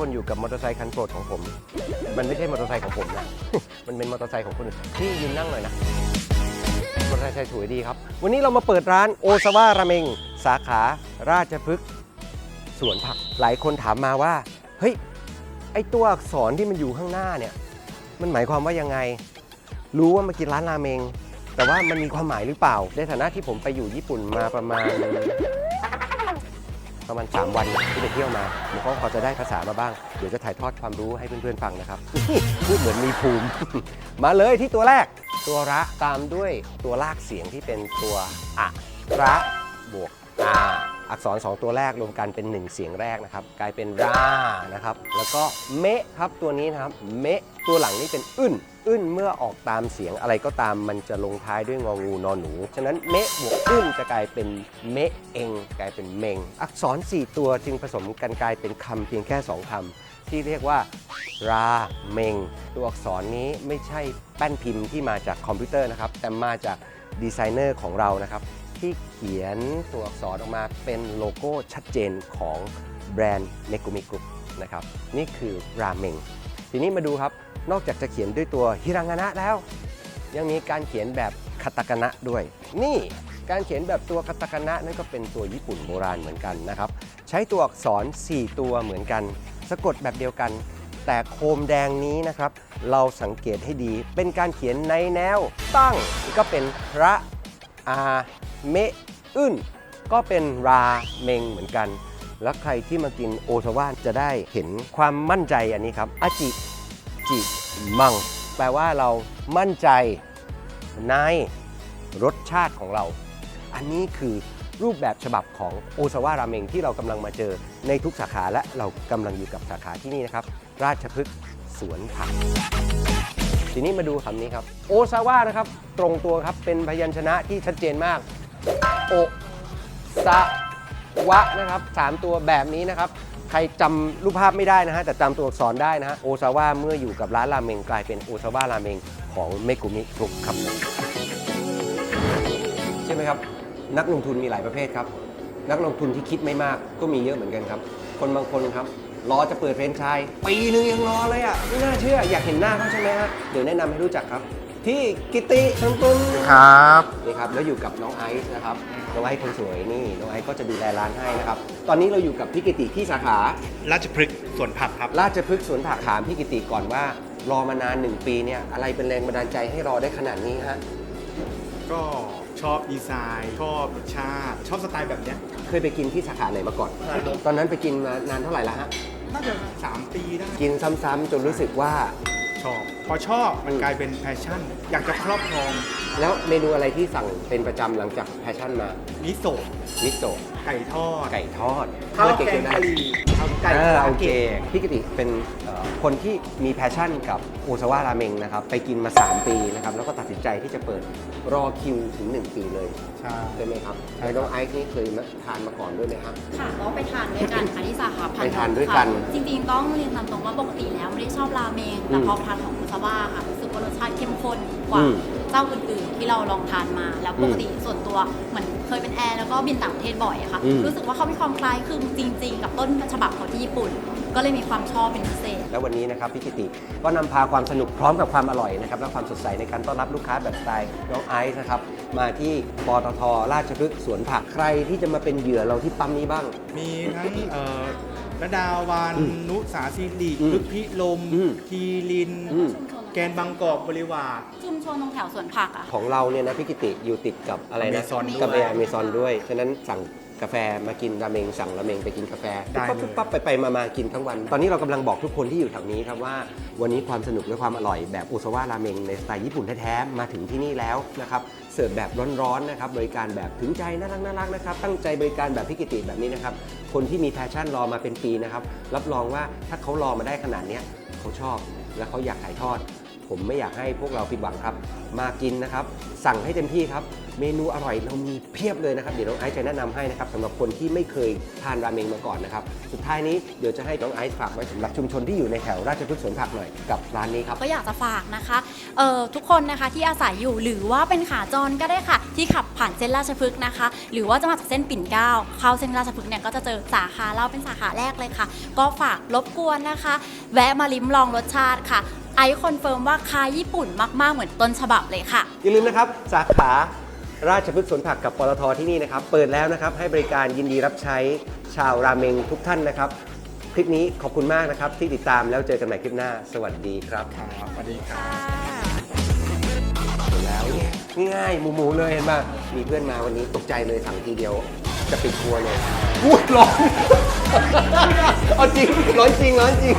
คนอยู่กับมอเตอร์ไซค์คันโปรดของผม มันไม่ใช่มอเตอร์ไซค์ของผมนะ มันเป็นมอเตอร์ไซค์ของคนอื่นพี่ยืนนั่งหน่อยนะ มอเตอร์ไซค์สวยดีครับ วันนี้เรามาเปิดร้านโอซาวาราเมง สาขาราชพฤกษ์สวนผัก หลายคนถามมาว่า เฮ้ย ไอตัวอักษรที่มันอยู่ข้างหน้าเนี่ย มันหมายความว่ายังไง รู้ว่ามากินร้านราเมง แต่ว่ามันมีความหมายหรือเปล่า ในฐานะที่ผมไปอยู่ญี่ปุ่นมาประมาณ ประมาณ 3 วันที่ไปเที่ยวมาผมก็พอจะได้ภาษามาบ้าง เดี๋ยวจะถ่ายทอดความรู้ให้เพื่อนๆฟังนะครับ พูดเหมือนมีภูมิ มาเลยที่ตัวแรก ตัวระตามด้วยตัวลากเสียงที่เป็นตัวอะระบวกอาอักษร 2 ตัวแรกรวมกันเป็น 1 เสียงแรกนะครับ กลายเป็นรานะครับ แล้วก็เมะครับตัวนี้นะครับ เมะตัวหลังนี่เป็นอึ้น อึ้นเมื่อออกตามเสียงอะไรก็ตามมันจะลงท้ายด้วยงองูนอนหนู ฉะนั้นเมะบวกอึ้นจะกลายเป็นเมะเองกลายเป็นเมง อักษร 4 ตัวจึงผสมกันกลายเป็นคำเพียงแค่ 2คำที่เรียกว่า ราเมง ตัวอักษรนี้ไม่ใช่แป้นพิมพ์ที่มาจากคอมพิวเตอร์นะครับ แต่มาจากดีไซเนอร์ของเรานะครับ ที่เขียนตัวอักษรออกมาเป็นโลโก้ชัดเจนของแบรนด์เมกุมิกรุ๊ปนะครับ นี่คือราเมง ทีนี้มาดูครับ นอกจากจะเขียนด้วยตัวฮิรังานะแล้ว ยังมีการเขียนแบบคาตาคานะด้วย นี่การเขียนแบบตัวคาตาคานะนั่นก็เป็นตัวญี่ปุ่นโบราณเหมือนกันนะครับ ใช้ตัวอักษร 4 ตัวเหมือนกัน สะกดแบบเดียวกัน แต่โคมแดงนี้นะครับ เราสังเกตให้ดีเป็นการเขียนในแนวตั้งก็เป็นพระอาเมอึนก็เป็นราเมงเหมือนกัน แล้วใครที่มากินโอซาวาจะได้เห็นความมั่นใจอันนี้ครับอาจิ จิมัง แปลว่าเรามั่นใจในรสชาติของเรา อันนี้คือรูปแบบฉบับของโอซาวาราเมงที่เรากำลังมาเจอในทุกสาขาและเรากำลังอยู่กับสาขาที่นี่นะครับ ราชพฤกษ์สวนผักทีนี้มาดูคำนี้ครับ โอซาวานะครับ ตรงตัวครับเป็นพยัญชนะที่ชัดเจนมาก โอซาวะนะครับสามตัวแบบนี้นะครับ ใครจำรูปภาพไม่ได้นะฮะแต่จำตัวอักษรได้นะฮะโอซาวะเมื่ออยู่กับร้านราเมงกลายเป็นโอซาวะราเมงของเมกุมิกรุ๊ปครับใช่ไหมครับ นักลงทุนมีหลายประเภทครับ นักลงทุนที่คิดไม่มากก็มีเยอะเหมือนกันครับ คนบางคนครับ รอจะเปิดแฟรนไชส์ปีหนึงยังรอเลยอะไม่น่าเชื่ออยากเห็นหน้าเขาใช่ไหมฮะเดี๋ยวแนะนำให้รู้จักครับ พี่กิติชังตุนครับนี่ครับแล้วอยู่กับน้องไอซ์นะครับน้องไอซ์คนสวยนี่น้องไอซ์ก็จะดูแลร้านให้นะครับ ตอนนี้เราอยู่กับพี่กิติที่สาขา ราชพฤกษ์สวนผักครับ ราชพฤกษ์สวนผักถามพี่กิติก่อนว่ารอมานานหนึ่งปีเนี่ยอะไรเป็นแรงบันดาลใจให้รอได้ขนาดนี้ฮะก็ชอบดีไซน์ชอบรสชาติ ชอบสไตล์แบบเนี้ยเคยไปกินที่สาขาไหนมาก่อน ตอนนั้นไปกินมานานเท่าไหร่ละฮะน่าจะ3ปีได้กินซ้ำๆจนรู้สึกว่า ชอบ พอชอบมันอืมกลายเป็นแพชชั่น อยากจะครอบครองแล้วเมนูอะไรที่สั่งเป็นประจำหลังจากแพชชั่นมามิโซะมิโซะไก่ทอดไก่ทอดข้าวเลือแกเก่งๆได้กะหรี่ข้าวไก่เออคาโอราเคเกะพี่กิติเป็นเอ่อ คนที่มีแพชชั่นกับโอซาวาราเมงนะครับไปกินมา 3 ปีนะครับแล้วก็ตัดสินใจที่จะเปิดรอคิวถึง 1 ปีเลยใช่ ใช่ไหมครับใช่แล้วครับน้องไอซ์นี่เคยมาทานมาก่อนด้วยไหมครับ ค่ะก็ไปทานด้วยกันค่ะที่สาขาพันไปทานด้วยกัน ค่ะจริงๆต้องเรียนตามตรงว่าปกติแล้วไม่ได้ชอบราเมง แต่อืมพอทานของคุซาว่าค่ะรู้สึกว่ารสชาติเข้มข้นกว่าอืมเจ้าอื่นๆที่เราลองทานมา แล้วปกติส่วนตัวเหมือนเคยเป็นแอร์แล้วก็บินต่างประเทศบ่อยอะค่ะ อืมรู้สึกว่าเขามีความคล้ายคลึงจริง ๆ กับต้นฉบับของที่ญี่ปุ่น ก็เลยมีความชอบเป็นพิเศษ แล้ววันนี้นะครับพี่กิติก็นำพาความสนุกพร้อมกับความอร่อยนะครับและความสดใสในการต้อนรับลูกค้าแบบสไตล์น้องไอซ์นะครับมาที่ปตทราชพฤกษ์สวนผักใครที่จะมาเป็นเหยื่อเราที่ปั๊มนี้บ้าง มีทั้งเอ่อระดาวันอืมนุสาสิริอืมพึกพิลม อืมทีลิน อืม แกนบางกอกบริวาร ชุมชนตรงแถวสวนผักอะของเราเนี่ยนะพี่กิติอยู่ติดกับอะไรนะ Amazon กับด้วยอเมซอนด้วย ฉะนั้นสั่ง กาแฟมากินราเมงสั่งราเมงไปกินกาแฟได้ปั๊บเลยปั๊บปั๊บไปไปมามากินทั้งวัน ตอนนี้เรากำลังบอกทุกคนที่อยู่แถวนี้ครับว่า วันนี้ความสนุกและความอร่อยแบบโอซาวาราเมงในสไตล์ญี่ปุ่นแท้ๆมาถึงที่นี่แล้วนะครับเสิร์ฟแบบร้อนๆนะครับบริการแบบถึงใจน่ารักน่ารักนะครับตั้งใจบริการแบบพี่กิติแบบนี้นะครับคนที่มีแพชชั่นรอมาเป็นปีนะครับรับรองว่าถ้าเขารอมาได้ขนาดเนี้ยเขาชอบและเขาอยากถ่ายทอด ผมไม่อยากให้พวกเราผิดหวังครับ มากินนะครับ สั่งให้เต็มที่ครับ เมนูอร่อยเรามีเพียบเลยนะครับ เดี๋ยวน้องไอซ์จะแนะนำให้นะครับสำหรับคนที่ไม่เคยทานราเมงมาก่อนนะครับ สุดท้ายนี้เดี๋ยวจะให้น้องไอซ์ฝากไว้สำหรับชุมชนที่อยู่ในแถวราชพฤกษ์สวนผักหน่อยกับร้านนี้ครับ ก็อยากจะฝากนะคะเอ่อทุกคนนะคะที่อาศัยอยู่หรือว่าเป็นขาจรก็ได้ค่ะ ที่ขับผ่านเส้นราชพฤกษ์นะคะ หรือว่าจะมาจากเส้นปิ่นเกล้าเข้าเส้นราชพฤกษ์เนี่ยก็จะเจอสาขาเราเป็นสาขาแรกเลยค่ะ ก็ฝากรบกวนนะคะ แวะมาลิ้มลองรสชาติค่ะไอคอนเฟิร์มว่าคล้ายญี่ปุ่นมากๆเหมือนต้นฉบับเลยค่ะ อย่าลืมนะครับ สาขา ราชพฤกษ์สวนผักกับปตทที่นี่นะครับ เปิดแล้วนะครับให้บริการยินดีรับใช้ชาวราเมงทุกท่านนะครับ คลิปนี้ขอบคุณมากนะครับ ที่ติดตามแล้วเจอกันใหม่คลิปหน้า สวัสดีครับครับสวัสดีครับแล้วเนี่ยง่ายๆหมูๆเลยเห็นป่ะมีเพื่อนมาวันนี้ตกใจเลยสั่งทีเดียว จะปิดครัวเลยพูดร้อนเอาจริงร้อนจริงร้อนจริง